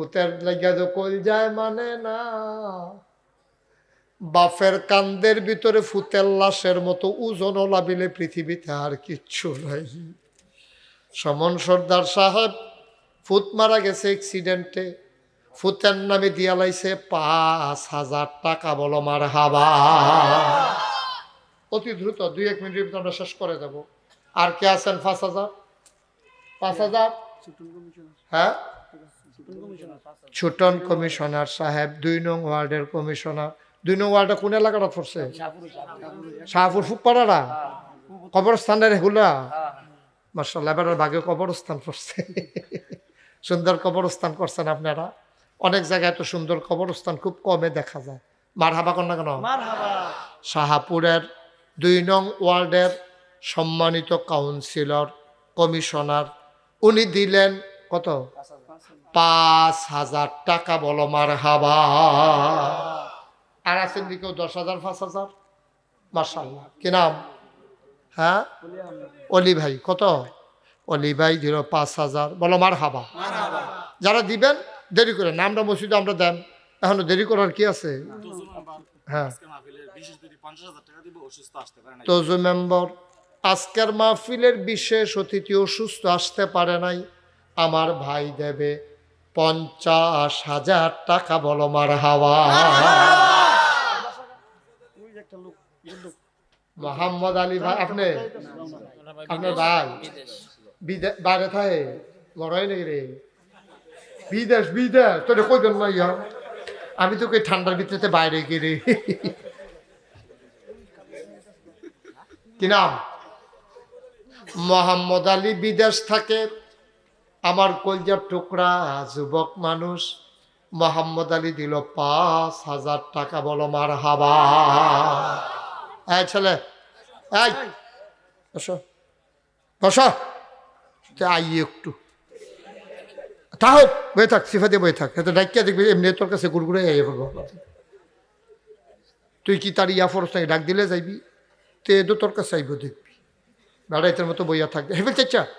ভূতের লাগিয়া তো কল যায় মানে না। বাফের কান্দের ভিতরে ফুতের লাশের মতো ওজন লাবিলে পৃথিবীতে আর কিচ্ছু নাই। সমন সর্দার সাহেব ফুত মারা গেছে অ্যাক্সিডেন্টে ফুতের নামে দিয়া লাইছে, পাঁচ হাজার টাকা বলো মার হাবা। অতি দ্রুত, দুই এক মিনিটের ভিতরে আমরা শেষ করে দেব আর কে আছেন? পাঁচ হাজার? পাঁচ হাজার? হ্যাঁ? ছোটন কমিশনার সাহেব দুই নং ওয়ার্ডের কমিশনার। দুই নং ওয়ার্ডে কোন এলাকাটা পড়ছে? শাহপুর ফুকপাড়ারা কবরস্থানের এগুলা? মার্শাল্লাহ এবার ভাগে কবরস্থান পড়ছে। সুন্দর কবরস্থান করছেন আপনারা। অনেক জায়গায় তো সুন্দর কবরস্থান খুব কমে দেখা যায়। মার হাবা কন্যা কেন? শাহাপুরের দুই নং ওয়ার্ডের সম্মানিত কাউন্সিলর কমিশনার উনি দিলেন কত? পাঁচ হাজার টাকা বলো মার হাবা আর আছেন দিকেও দশ হাজার পাঁচ হাজার? মার্শাল্লাহ কি নাম? হ্যাঁ? অলি ভাই। কত? অলি ভাই দিল পাঁচ হাজার। বলো মার হাবা যারা দিবেন দেরি করে নামটা মসজিদে আমরা দেন। এখনও দেরি করার কি আছে? হ্যাঁ। তোজো মেম্বার। আজকের মাহফিলের বিশেষ অতিথি অসুস্থ আসতে পারে নাই। আমার ভাই দেবে পঞ্চাশ হাজার টাকা বলো মার হাওয়া। মোহাম্মদ আলী ভাই, আপনি? আপনার ভাই? বাইরে থাকে? লড়াই নাকি রে। বিদেশ বিদেশ, তোরে কই দেন না ইয়া আমি তোকে ঠান্ডার ভিতরে বাইরে গিয়ে কি নাম? মোহাম্মদ আলী বিদেশ থাকে। আমার কলজার টুকরা, যুবক মানুষ। মোহাম্মদ আলী দিল পাঁচ হাজার টাকা, বলো মার হাবা এই ছেলে, এই, বসো। বসো। আই একটু। তা হোক, বয়ে থাক সিফা দিয়ে বয়ে থাক। এত ডাকিয়া দেখবি, এমনি তোর কাছে গুড়গুড়ে পড়ব তুই কি তার ইয়া ফরস ডাক দিলে যাইবি? তে এদো তোর কাছে আইব দেখবি। বেড়াইতের মতো বইয়া থাকবে। হেফেল চাচা